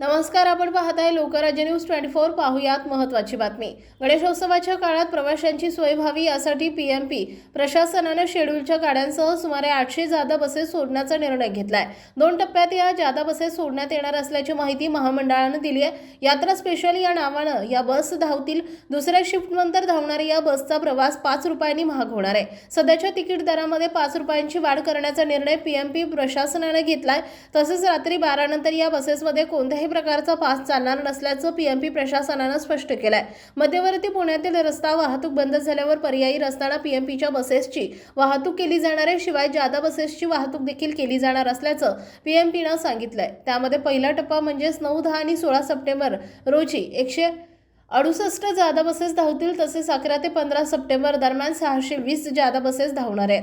नमस्कार आपण पाहताय लोकराज्य न्यूज ट्वेंटी फोर पाहूयात महत्त्वाची बातमी. गणेशोत्सवाच्या काळात प्रवाशांची सोय व्हावी यासाठी पीएमपी प्रशासनानं शेड्यूलच्या गाड्यांसह सुमारे आठशे जादा बसेस सोडण्याचा निर्णय घेतलाय. दोन टप्प्यात या जादा बसेस सोडण्यात येणार असल्याची माहिती महामंडळानं दिली आहे. यात्रा स्पेशल या नावानं या बस धावतील. दुसऱ्या शिफ्टनंतर धावणाऱ्या या बसचा प्रवास पाच रुपयांनी महाग होणार आहे. सध्याच्या तिकीट दरामध्ये पाच रुपयांची वाढ करण्याचा निर्णय पीएमपी प्रशासनानं घेतलाय. तसंच रात्री बारानंतर या बसेसमध्ये कोणत्याही प्रकारचा पास चालणार नसल्याचं पीएमपी प्रशासनानं स्पष्ट केलंय. मध्यवर्ती पुण्यातील रस्ता वाहतूक बंद झाल्यावर पर्यायी रस्त्यानं पीएमपीच्या बसेसची वाहतूक केली जाणार आहे. शिवाय जादा बसेसची वाहतूक देखील केली जाणार असल्याचं पीएमपीनं सांगितलंय. त्यामध्ये पहिला टप्पा म्हणजेच नऊ दहा आणि सोळा सप्टेंबर रोजी एकशे अडुसष्ट जादा बसेस धावतील तसेच अकरा ते पंधरा सप्टेंबर दरम्यान सहाशे वीस जादा बसेस धावणार आहेत.